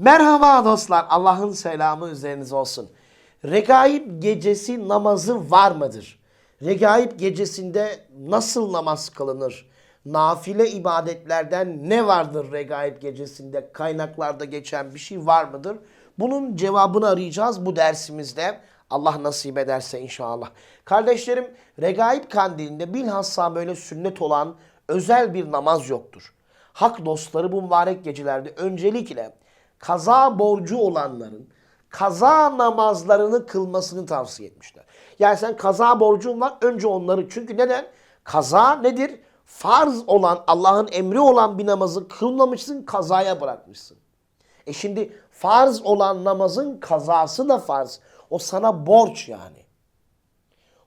Merhaba dostlar. Allah'ın selamı üzerinize olsun. Regaib gecesi namazı var mıdır? Regaib gecesinde nasıl namaz kılınır? Nafile ibadetlerden ne vardır regaib gecesinde? Kaynaklarda geçen bir şey var mıdır? Bunun cevabını arayacağız bu dersimizde. Allah nasip ederse inşallah. Kardeşlerim, regaib kandilinde bilhassa böyle sünnet olan özel bir namaz yoktur. Hak dostları bu mübarek gecelerde öncelikle kaza borcu olanların kaza namazlarını kılmasını tavsiye etmişler. Yani sen kaza borcun var önce onları çünkü neden? Kaza nedir? Farz olan Allah'ın emri olan bir namazı kılmamışsın kazaya bırakmışsın. E şimdi farz olan namazın kazası da farz. O sana borç yani.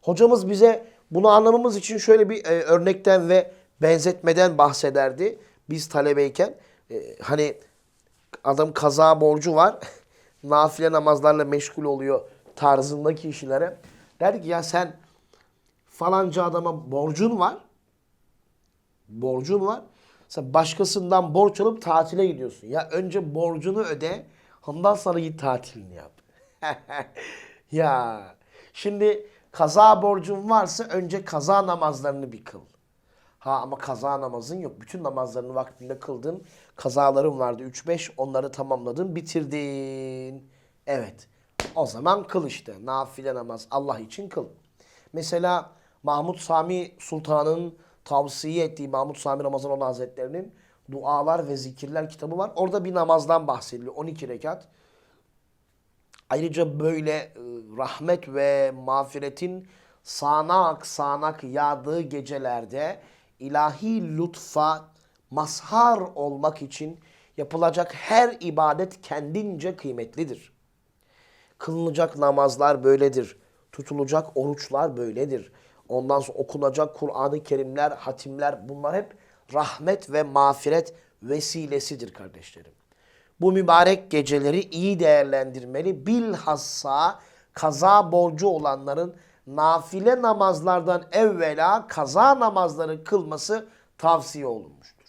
Hocamız bize bunu anlamamız için şöyle bir e, örnekten ve benzetmeden bahsederdi. Biz talebeyken e, hani adam kaza borcu var. nafile namazlarla meşgul oluyor tarzındaki işlere. Derdi ki ya sen falanca adama borcun var. Borcun var. Sen başkasından borç alıp tatile gidiyorsun. Ya önce borcunu öde. Ondan sonra git tatilini yap. ya şimdi kaza borcun varsa önce kaza namazlarını bir kıl. Ha ama kaza namazın yok. Bütün namazlarını vaktinde kıldın. Kazaların vardı 3-5 onları tamamladın bitirdin. Evet. O zaman kıl işte. Nafile namaz Allah için kıl. Mesela Mahmud Sami Sultan'ın tavsiye ettiği Mahmud Sami Ramazanoğlu Hazretleri'nin Dualar ve Zikirler kitabı var. Orada bir namazdan bahsediliyor. 12 rekat. Ayrıca böyle e, rahmet ve mağfiretin sanak sanak yağdığı gecelerde ilahi lütfa mazhar olmak için yapılacak her ibadet kendince kıymetlidir. Kılınacak namazlar böyledir. Tutulacak oruçlar böyledir. Ondan sonra okunacak Kur'an-ı Kerimler, hatimler bunlar hep rahmet ve mağfiret vesilesidir kardeşlerim. Bu mübarek geceleri iyi değerlendirmeli. Bilhassa kaza borcu olanların nafile namazlardan evvela kaza namazları kılması tavsiye olunmuştur.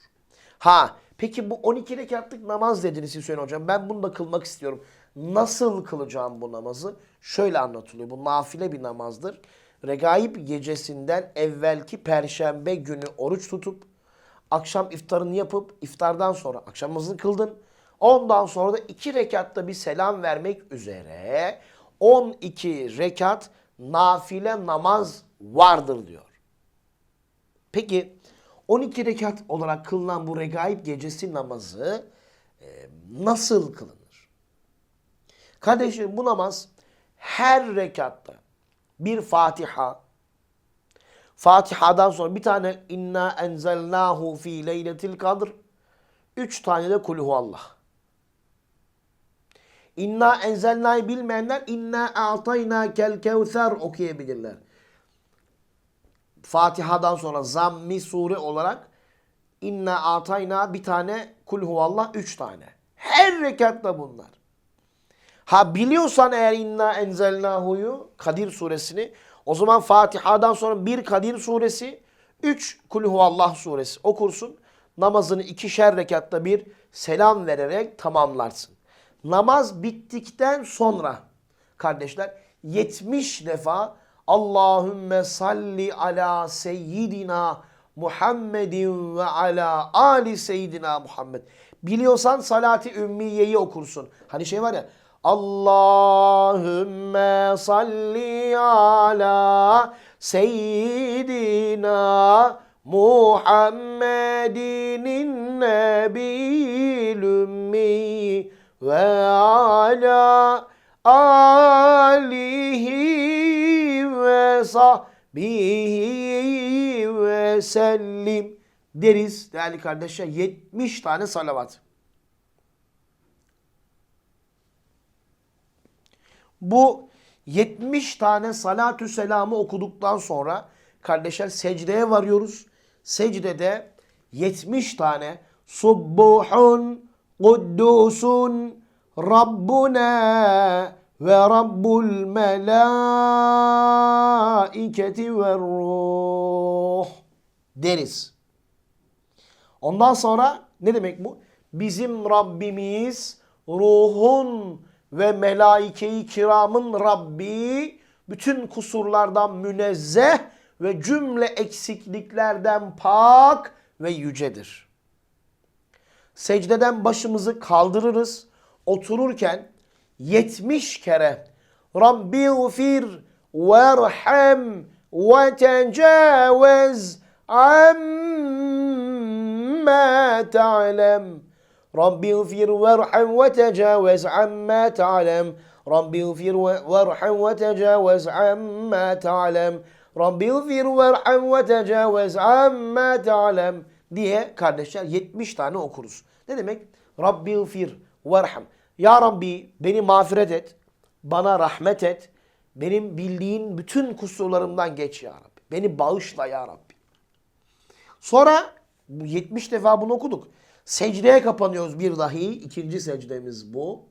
Ha peki bu 12 rekatlık namaz dediniz Hüseyin Hocam. Ben bunu da kılmak istiyorum. Nasıl kılacağım bu namazı? Şöyle anlatılıyor. Bu nafile bir namazdır. Regaib gecesinden evvelki perşembe günü oruç tutup akşam iftarını yapıp iftardan sonra akşam namazını kıldın. Ondan sonra da iki rekatta bir selam vermek üzere 12 rekat nafile namaz vardır diyor. Peki 12 rekat olarak kılınan bu regaib gecesi namazı e, nasıl kılınır? Kardeşlerim bu namaz her rekatta bir Fatiha, Fatiha'dan sonra bir tane inna enzelnahu fi leyletil kadr, üç tane de kulhu Allah. İnna enzelna'yı bilmeyenler inna a'tayna kel kevser okuyabilirler. Fatiha'dan sonra zammi sure olarak inna atayna bir tane kul huvallah üç tane. Her rekatta bunlar. Ha biliyorsan eğer inna enzelnahu'yu Kadir suresini o zaman Fatiha'dan sonra bir Kadir suresi, üç kul huvallah suresi okursun. Namazını ikişer rekatta bir selam vererek tamamlarsın. Namaz bittikten sonra kardeşler 70 defa Allahümme salli ala seyyidina Muhammedin ve ala ali seyyidina Muhammed. Biliyorsan salati ümmiyeyi okursun. Hani şey var ya Allahümme salli ala seyyidina Muhammedin nebil ümmi ve ala alihi ve sahbihi ve sellim deriz değerli kardeşler 70 tane salavat. Bu 70 tane salatü selamı okuduktan sonra kardeşler secdeye varıyoruz. Secdede 70 tane Subbuhun Kuddusun Rabbuna ve Rabbul Melaiketi ve Ruh deriz. Ondan sonra ne demek bu? Bizim Rabbimiz ruhun ve melaike-i kiramın Rabbi bütün kusurlardan münezzeh ve cümle eksikliklerden pak ve yücedir. Secdeden başımızı kaldırırız. Otururken 70 kere Rabbi gfir verham ve tecavüz amma ta'lem. Rabbi gfir verham ve tecavüz amma ta'lem. Rabbi gfir verham ve tecavüz amma ta'lem. Rabbi gfir verham ve tecavüz amma ta'lem diye kardeşler 70 tane okuruz. Ne demek? Rabbi gfir verham. Ya Rabbi beni mağfiret et. Bana rahmet et. Benim bildiğin bütün kusurlarımdan geç ya Rabbi. Beni bağışla ya Rabbi. Sonra bu 70 defa bunu okuduk. Secdeye kapanıyoruz bir dahi. İkinci secdemiz bu.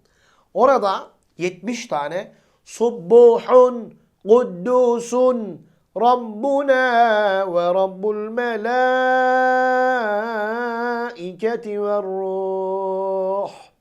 Orada 70 tane Subbuhun, Kuddusun, Rabbuna ve Rabbul Melaiketi ve Ruh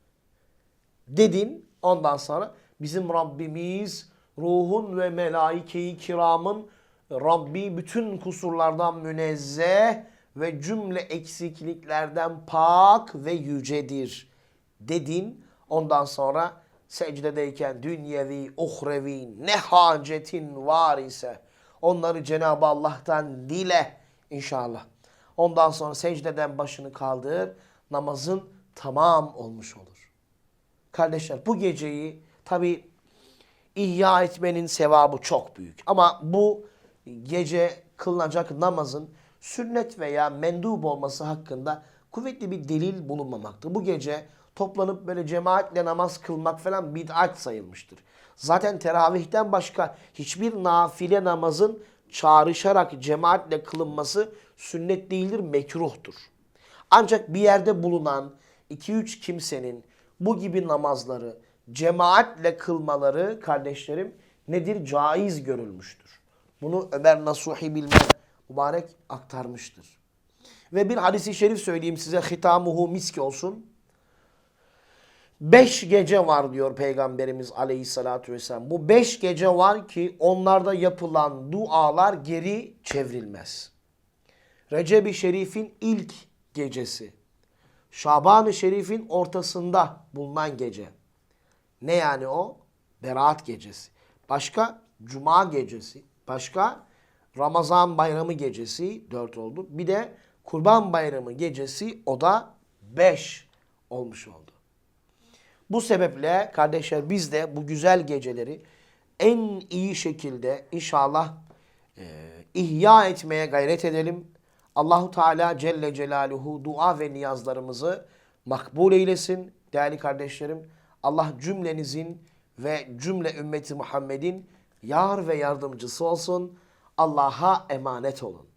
dedin. Ondan sonra bizim Rabbimiz ruhun ve melaike-i kiramın Rabbi bütün kusurlardan münezzeh ve cümle eksikliklerden pak ve yücedir dedin. Ondan sonra secdedeyken dünyevi, uhrevi ne hacetin var ise onları Cenab-ı Allah'tan dile inşallah. Ondan sonra secdeden başını kaldır. Namazın tamam olmuş olur. Kardeşler bu geceyi tabi ihya etmenin sevabı çok büyük. Ama bu gece kılınacak namazın sünnet veya mendub olması hakkında kuvvetli bir delil bulunmamaktadır. Bu gece toplanıp böyle cemaatle namaz kılmak falan bid'at sayılmıştır. Zaten teravihten başka hiçbir nafile namazın çağrışarak cemaatle kılınması sünnet değildir, mekruhtur. Ancak bir yerde bulunan 2-3 kimsenin bu gibi namazları cemaatle kılmaları kardeşlerim nedir? Caiz görülmüştür. Bunu Ömer Nasuhi Bilmem mübarek aktarmıştır. Ve bir hadisi şerif söyleyeyim size hitamuhu miski olsun. Beş gece var diyor Peygamberimiz aleyhissalatü vesselam. Bu beş gece var ki onlarda yapılan dualar geri çevrilmez. Recep-i Şerif'in ilk gecesi. Şaban-ı Şerif'in ortasında bulunan gece. Ne yani o? Berat gecesi. Başka Cuma gecesi. Başka Ramazan bayramı gecesi dört oldu. Bir de Kurban bayramı gecesi o da beş olmuş oldu. Bu sebeple kardeşler biz de bu güzel geceleri en iyi şekilde inşallah e, ihya etmeye gayret edelim. Allahu Teala Celle Celaluhu dua ve niyazlarımızı makbul eylesin değerli kardeşlerim. Allah cümlenizin ve cümle ümmeti Muhammed'in yar ve yardımcısı olsun. Allah'a emanet olun.